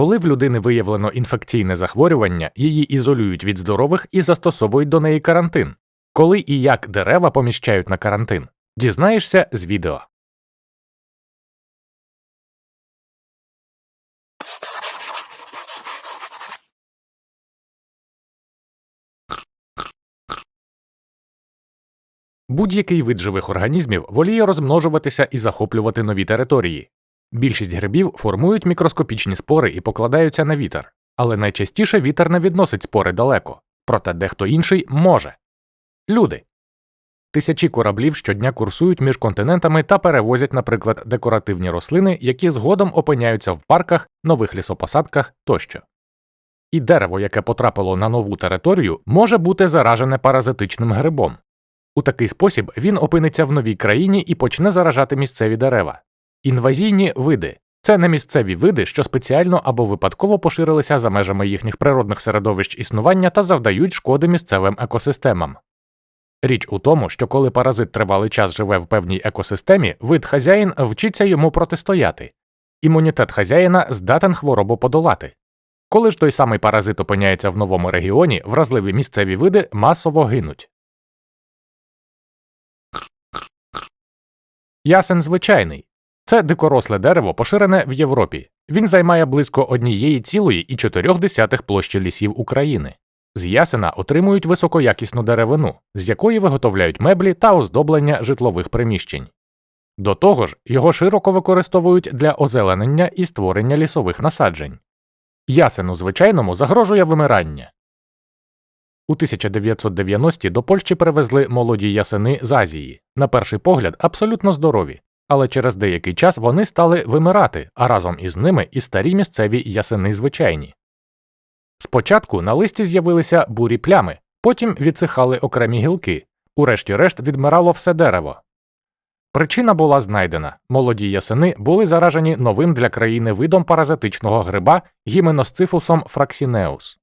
Коли в людини виявлено інфекційне захворювання, її ізолюють від здорових і застосовують до неї карантин. Коли і як дерева поміщають на карантин, дізнаєшся з відео. Будь-який вид живих організмів воліє розмножуватися і захоплювати нові території. Більшість грибів формують мікроскопічні спори і покладаються на вітер, але найчастіше вітер не відносить спори далеко, проте дехто інший може. Люди. Тисячі кораблів щодня курсують між континентами та перевозять, наприклад, декоративні рослини, які згодом опиняються в парках, нових лісопосадках тощо. І дерево, яке потрапило на нову територію, може бути заражене паразитичним грибом. У такий спосіб він опиниться в новій країні і почне заражати місцеві дерева. Інвазійні види це не місцеві види, що спеціально або випадково поширилися за межами їхніх природних середовищ існування та завдають шкоди місцевим екосистемам. Річ у тому, що коли паразит тривалий час живе в певній екосистемі, вид хазяїн вчиться йому протистояти. Імунітет хазяїна здатен хворобу подолати. Коли ж той самий паразит опиняється в новому регіоні, вразливі місцеві види масово гинуть. Ясен звичайний це дикоросле дерево, поширене в Європі. Він займає близько однієї цілої і чотирьох десятих площі лісів України. З ясена отримують високоякісну деревину, з якої виготовляють меблі та оздоблення житлових приміщень. До того ж, його широко використовують для озеленення і створення лісових насаджень. Ясену звичайному загрожує вимирання. У 1990-ті до Польщі привезли молоді ясени з Азії, на перший погляд, абсолютно здорові, але через деякий час вони стали вимирати, а разом із ними і старі місцеві ясени звичайні. Спочатку на листі з'явилися бурі плями, потім відсихали окремі гілки, урешті-решт відмирало все дерево. Причина була знайдена молоді ясени були заражені новим для країни видом паразитичного гриба гіменосцифусом фраксінеус.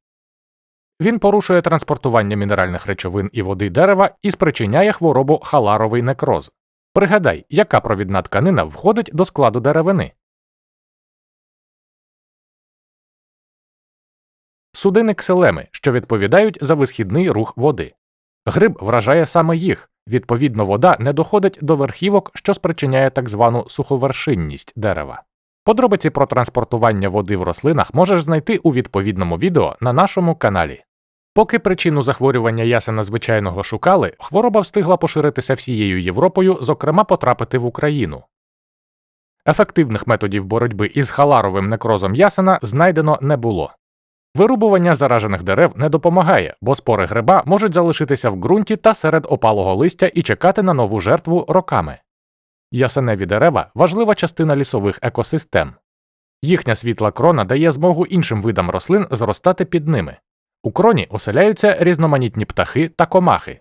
Він порушує транспортування мінеральних речовин і води дерева і спричиняє хворобу халаровий некроз. Пригадай, яка провідна тканина входить до складу деревини. Судини кселеми, що відповідають за висхідний рух води. Гриб вражає саме їх, відповідно, вода не доходить до верхівок, що спричиняє так звану суховершинність дерева. Подробиці про транспортування води в рослинах можеш знайти у відповідному відео на нашому каналі. Поки причину захворювання ясена звичайного шукали, хвороба встигла поширитися всією Європою, зокрема потрапити в Україну. Ефективних методів боротьби із халаровим некрозом ясена знайдено не було. Вирубування заражених дерев не допомагає, бо спори гриба можуть залишитися в ґрунті та серед опалого листя і чекати на нову жертву роками. Ясеневі дерева важлива частина лісових екосистем. Їхня світла крона дає змогу іншим видам рослин зростати під ними. У кроні оселяються різноманітні птахи та комахи.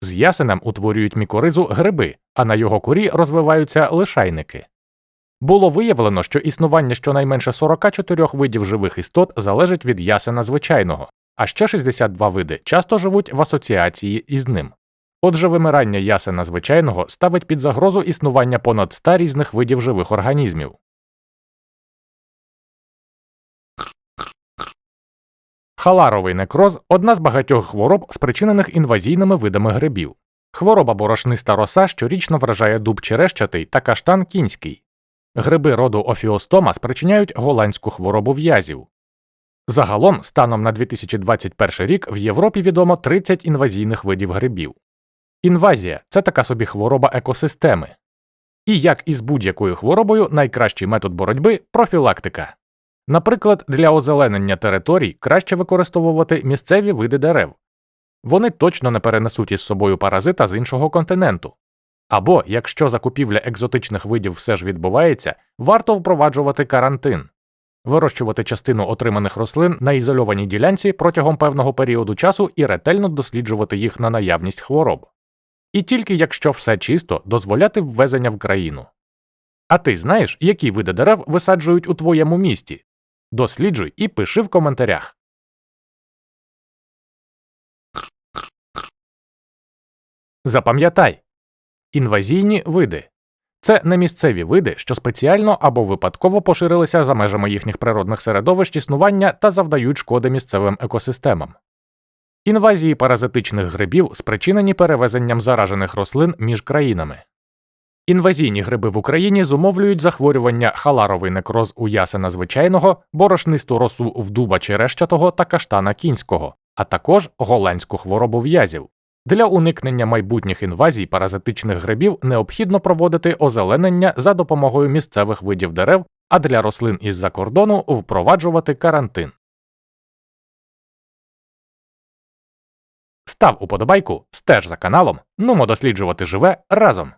З ясенем утворюють мікоризу гриби, а на його корі розвиваються лишайники. Було виявлено, що існування щонайменше 44 видів живих істот залежить від ясена звичайного, а ще 62 види часто живуть в асоціації із ним. Отже, вимирання ясена звичайного ставить під загрозу існування понад 100 різних видів живих організмів. Халаровий некроз одна з багатьох хвороб, спричинених інвазійними видами грибів. Хвороба борошниста роса щорічно вражає дуб черещатий та каштан кінський. Гриби роду офіостома спричиняють голландську хворобу в'язів. Загалом, станом на 2021 рік в Європі відомо 30 інвазійних видів грибів. Інвазія це така собі хвороба екосистеми. І як із будь-якою хворобою, найкращий метод боротьби профілактика. Наприклад, для озеленення територій краще використовувати місцеві види дерев. Вони точно не перенесуть із собою паразита з іншого континенту. Або, якщо закупівля екзотичних видів все ж відбувається, варто впроваджувати карантин, вирощувати частину отриманих рослин на ізольованій ділянці протягом певного періоду часу і ретельно досліджувати їх на наявність хвороб. І тільки якщо все чисто, дозволяти ввезення в країну. А ти знаєш, які види дерев висаджують у твоєму місті? Досліджуй і пиши в коментарях. Запам'ятай інвазійні види Це не місцеві види, що спеціально або випадково поширилися за межами їхніх природних середовищ існування та завдають шкоди місцевим екосистемам. Інвазії паразитичних грибів спричинені перевезенням заражених рослин між країнами. Інвазійні гриби в Україні зумовлюють захворювання халаровий некроз у ясена звичайного, борошнисту росу в дуба черещатого та каштана кінського, а також голландську хворобу в'язів. Для уникнення майбутніх інвазій паразитичних грибів необхідно проводити озеленення за допомогою місцевих видів дерев, а для рослин із-за кордону впроваджувати карантин. Став уподобайку, стеж за каналом, нумо досліджувати живе разом.